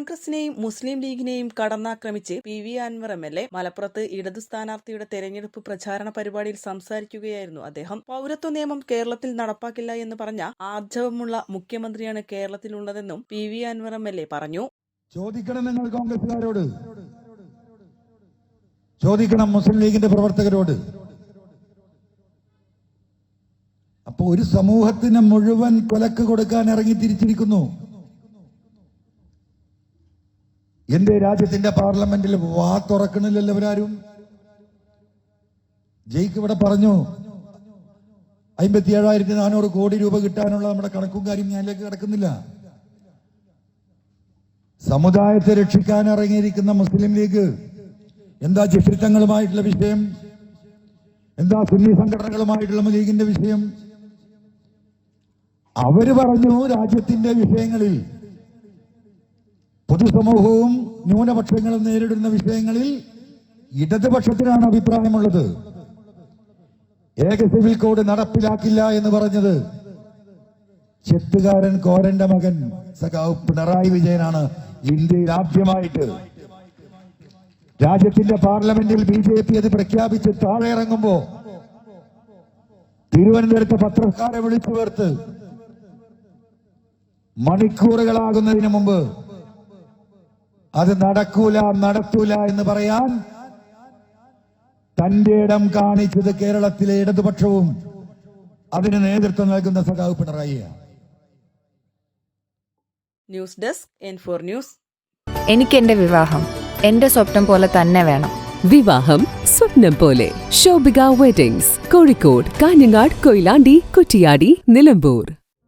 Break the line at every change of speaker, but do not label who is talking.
കോൺഗ്രസിനെയും മുസ്ലിം ലീഗിനെയും കടന്നാക്രമിച്ച് P V Anvar M L A മലപ്പുറത്ത് ഇടതു സ്ഥാനാർത്ഥിയുടെ തെരഞ്ഞെടുപ്പ് പ്രചാരണ പരിപാടിയിൽ സംസാരിക്കുകയായിരുന്നു അദ്ദേഹം പൗരത്വ നിയമം കേരളത്തിൽ നടപ്പാക്കില്ല എന്ന് പറഞ്ഞ ആർജവമുള്ള മുഖ്യമന്ത്രിയാണ് കേരളത്തിലുള്ളതെന്നും P V Anvar M L A പറഞ്ഞു
ചോദിക്കണം നിങ്ങൾ കോൺഗ്രസുകാരോട് ചോദിക്കണം മുസ്ലിം ലീഗിന്റെ പ്രവർത്തകരോട് അപ്പൊ ഒരു സമൂഹത്തിന് മുഴുവൻ കൊലക്ക് കൊടുക്കാൻ ഇറങ്ങി തിരിച്ചിരിക്കുന്നു എന്റെ രാജ്യത്തിന്റെ പാർലമെന്റിൽ വാ തുറക്കണില്ലല്ലോ അവരാരും ജയിക്ക് ഇവിടെ പറഞ്ഞു അമ്പത്തി ഏഴായിരത്തി നാനൂറ് കോടി രൂപ കിട്ടാനുള്ള നമ്മുടെ കണക്കും കാര്യം ഞാനിലേക്ക് കിടക്കുന്നില്ല സമുദായത്തെ രക്ഷിക്കാൻ ഇറങ്ങിയിരിക്കുന്ന മുസ്ലിം ലീഗ് എന്താ ജഷിത്തങ്ങളുമായിട്ടുള്ള വിഷയം എന്താ സുന്നി സംഘടനകളുമായിട്ടുള്ള ലീഗിന്റെ വിഷയം അവര് പറഞ്ഞു രാജ്യത്തിന്റെ വിഷയങ്ങളിൽ പൊതുസമൂഹവും ന്യൂനപക്ഷങ്ങളും നേരിടുന്ന വിഷയങ്ങളിൽ ഇടതുപക്ഷത്തിനാണ് അഭിപ്രായമുള്ളത് ഏക സിവിൽ കോഡ് നടപ്പിലാക്കില്ല എന്ന് പറഞ്ഞത് ചെത്തുകാരൻ കോരന്റെ മകൻ സഖാവ് പിണറായി വിജയനാണ് ഇന്ത്യയിൽ ആദ്യമായിട്ട് രാജ്യത്തിന്റെ പാർലമെന്റിൽ ബി ജെ പി അത് പ്രഖ്യാപിച്ച് താഴെ ഇറങ്ങുമ്പോ തിരുവനന്തപുരത്ത് പത്രക്കാരെ വിളിച്ചു ചേർത്ത് മണിക്കൂറുകളാകുന്നതിന് മുമ്പ് അത് നടക്കൂല നടത്തൂല എന്ന് പറയാൻ തന്റെ ഇടം കാണിച്ചത് കേരളത്തിലെ ഇടതുപക്ഷവും അതിന് നേതൃത്വം നൽകുന്ന സഖാവ് Pinarayi
news desk N four news
എനിക്ക് എന്റെ വിവാഹം എന്റെ സ്വപ്നം പോലെ തന്നെ വേണം
വിവാഹം സ്വപ്നം പോലെ ശോഭിക വെഡിങ്സ് കോഴിക്കോട് കാഞ്ഞങ്ങാട് കൊയിലാണ്ടി കുറ്റിയാടി നിലമ്പൂർ